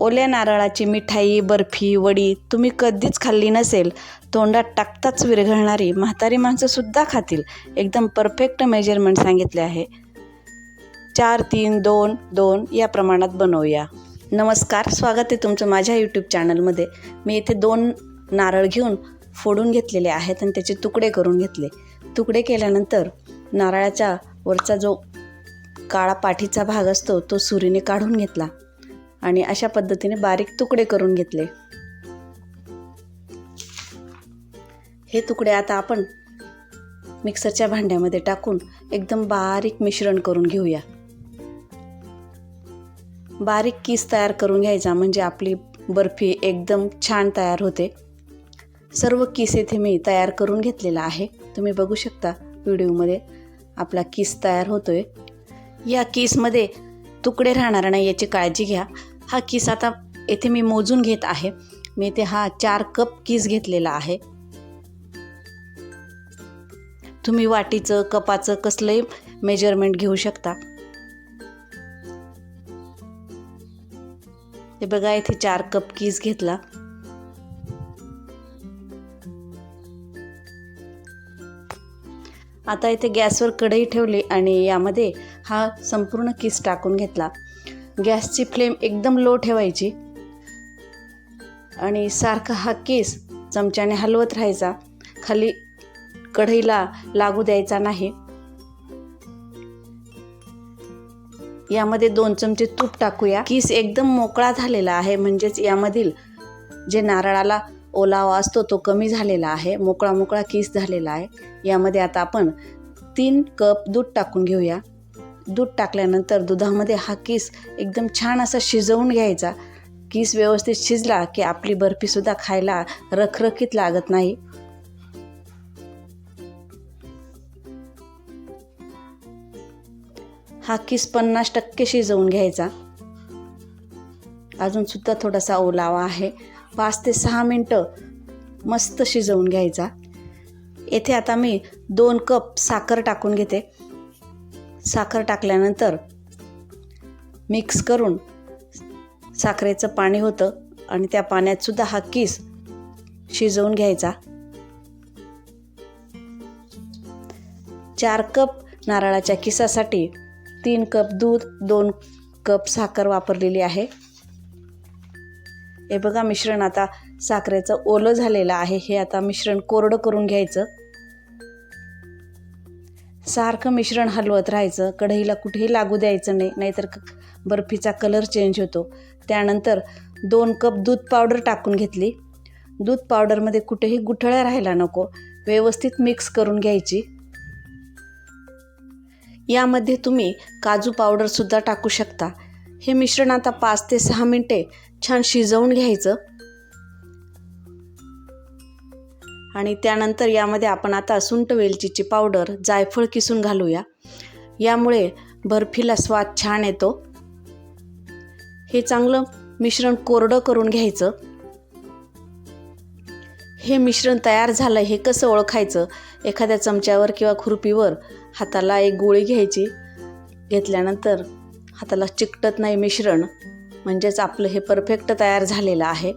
ओल्या नारळाची मिठाई बर्फी वडी तुम्ही कधीच खाल्ली नसेल. तोंडात टाकताच विरघळणारी म्हातारी माणसंसुद्धा खातील. एकदम परफेक्ट मेजरमेंट सांगितले आहे. चार तीन दोन दोन या प्रमाणात बनवूया. नमस्कार स्वागत आहे तुमचं माझ्या यूट्यूब चॅनलमध्ये मी इथे दोन नारळ घेऊन फोडून घेतलेले आहेत आणि त्याचे तुकडे करून घेतले. तुकडे केल्यानंतर नारळाच्या वरचा जो काळा पाठीचा भाग असतो तो सुरीने काढून घेतला. आणि अशा पद्धतीने बारीक तुकडे करून घेतले. हे तुकडे आता आपण मिक्सरच्या भांड्यामध्ये टाकून एकदम बारीक मिश्रण करून घेऊया. बारीक किस तयार करून घ्यायचा म्हणजे आपली बर्फी एकदम छान तयार होते. सर्व किस येथे मी तयार करून घेतलेला आहे. तुम्ही बघू शकता व्हिडिओमध्ये आपला किस तयार होतोय. या किसमध्ये तुकडे राहणार नाही याची काळजी घ्या. हा किस आता येथे मी मोजून घेत आहे. मी इथे हा चार कप किस घेतलेला आहे. तुम्ही वाटीचं कपाचं कसलंही मेजरमेंट घेऊ शकता. हे बघा इथे चार कप किस घेतला. आता इथे गॅसवर कढई ठेवली आणि यामध्ये हा संपूर्ण किस टाकून घेतला. गॅसची फ्लेम एकदम लो ठेवायची. आणि सारखा हा केस चमच्याने हलवत राहायचा. खाली कढईला लागू द्यायचा नाही. यामध्ये दोन चमचे तूप टाकूया. किस एकदम मोकळा झालेला आहे. म्हणजेच यामधील जे नारळाला ओलावा असतो तो कमी झालेला आहे. मोकळा मोकळा किस झालेला आहे. यामध्ये आता आपण तीन कप दूध टाकून घेऊया. दूध टाकल्यानंतर दुधामध्ये हा किस एकदम छान असा शिजवून घ्यायचा. किस व्यवस्थित शिजला की आपली बर्फीसुद्धा खायला रखरखीत लागत नाही. हा किस पन्नास टक्के शिजवून घ्यायचा. अजून सुद्धा थोडासा ओलावा आहे. पाच ते सहा मिनटं मस्त शिजवून घ्यायचा. येथे आता मी दोन कप साखर टाकून घेते. साखर टाकल्यानंतर मिक्स करून साखरेचं पाणी होतं आणि त्या पाण्यातसुद्धा हा किस शिजवून घ्यायचा. चार कप नारळाच्या किसासाठी तीन कप दूध दोन कप साखर वापरलेली आहे. हे बघा मिश्रण आता साखरेचं ओलं झालेलं आहे. हे आता मिश्रण कोरडं करून घ्यायचं. सारखं मिश्रण हलवत राहायचं कढईला कुठेही लागू द्यायचं नाही नाहीतर बर्फीचा कलर चेंज होतो. त्यानंतर दोन कप दूध पावडर टाकून घेतली. दूध पावडरमध्ये कुठेही गुठळ्या राहायला नको. व्यवस्थित मिक्स करून घ्यायची. यामध्ये तुम्ही काजू पावडरसुद्धा टाकू शकता. हे मिश्रण आता पाच ते सहा मिनटे छान शिजवून घ्यायचं. आणि त्यानंतर यामध्ये आपण आता सुंट वेलचीची पावडर जायफळ किसून घालूया. यामुळे बर्फीला स्वाद छान येतो. हे चांगलं मिश्रण कोरडं करून घ्यायचं. हे मिश्रण तयार झालं हे कसं ओळखायचं? एखाद्या चमच्यावर किंवा खुरपीवर हाताला एक गोळी घ्यायची. घेतल्यानंतर हाताला चिकटत नाही मिश्रण म्हणजेच आपलं हे परफेक्ट तयार झालेलं आहे.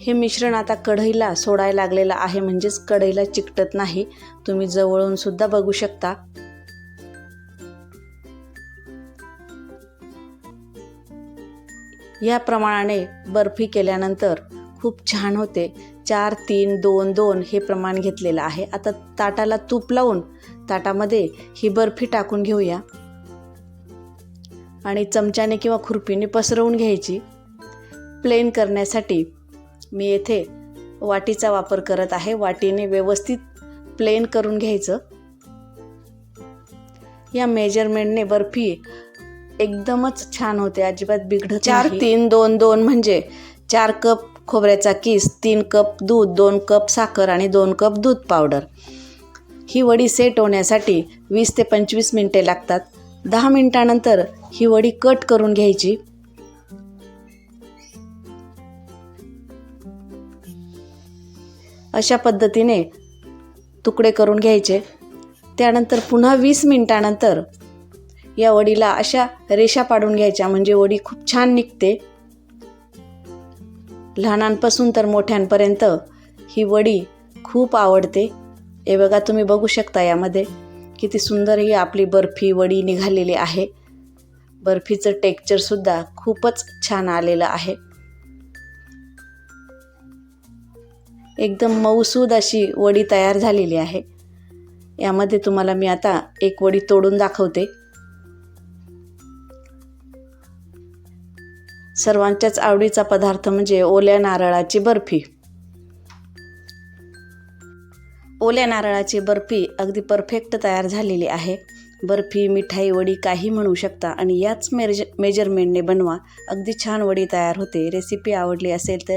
हे मिश्रण आता कढईला सोडायला लागलेलं आहे म्हणजेच कढईला चिकटत नाही. तुम्ही जवळून सुद्धा बघू शकता. या प्रमाणाने बर्फी केल्यानंतर खूप छान होते. चार तीन दोन दोन हे प्रमाण घेतलेलं आहे. आता ताटाला तूप लावून ताटामध्ये ही बर्फी टाकून घेऊया. आणि चमच्याने किंवा खुरपीने पसरवून घ्यायची. प्लेन करण्यासाठी मी येथे वाटीचा वापर करत आहे. वाटीने व्यवस्थित प्लेन करून घ्यायचं. या मेजरमेंटने बर्फी एकदमच छान होते. अजिबात बिघडत चार तीन दोन दोन म्हणजे चार कप खोबऱ्याचा किस तीन कप दूध दोन कप साखर आणि दोन कप दूध पावडर ही वडी सेट होण्यासाठी वीस ते पंचवीस मिनटे लागतात. दहा मिनिटानंतर ही वडी कट करून घ्यायची. अशा पद्धतीने तुकडे करून घ्यायचे. त्यानंतर पुन्हा वीस मिनटानंतर या वडीला अशा रेषा पाडून घ्यायच्या. म्हणजे वडी खूप छान निघते. लहानांपासून तर मोठ्यांपर्यंत ही वडी खूप आवडते. हे बघा तुम्ही बघू शकता यामध्ये किती सुंदर ही आपली बर्फी वडी निघालेली आहे. बर्फीचं टेक्चरसुद्धा खूपच छान आलेलं आहे. एकदम मऊसूद अशी वडी तयार झालेली आहे. यामध्ये तुम्हाला मी आता एक वडी तोडून दाखवते. सर्वांच्याच आवडीचा पदार्थ म्हणजे ओल्या नारळाची बर्फी. ओल्या नारळाची बर्फी अगदी परफेक्ट तयार झालेली आहे. बर्फी मिठाई वडी काही म्हणू शकता आणि याच मेज मेजरमेंटने बनवा. अगदी छान वडी तयार होते. रेसिपी आवडली असेल तर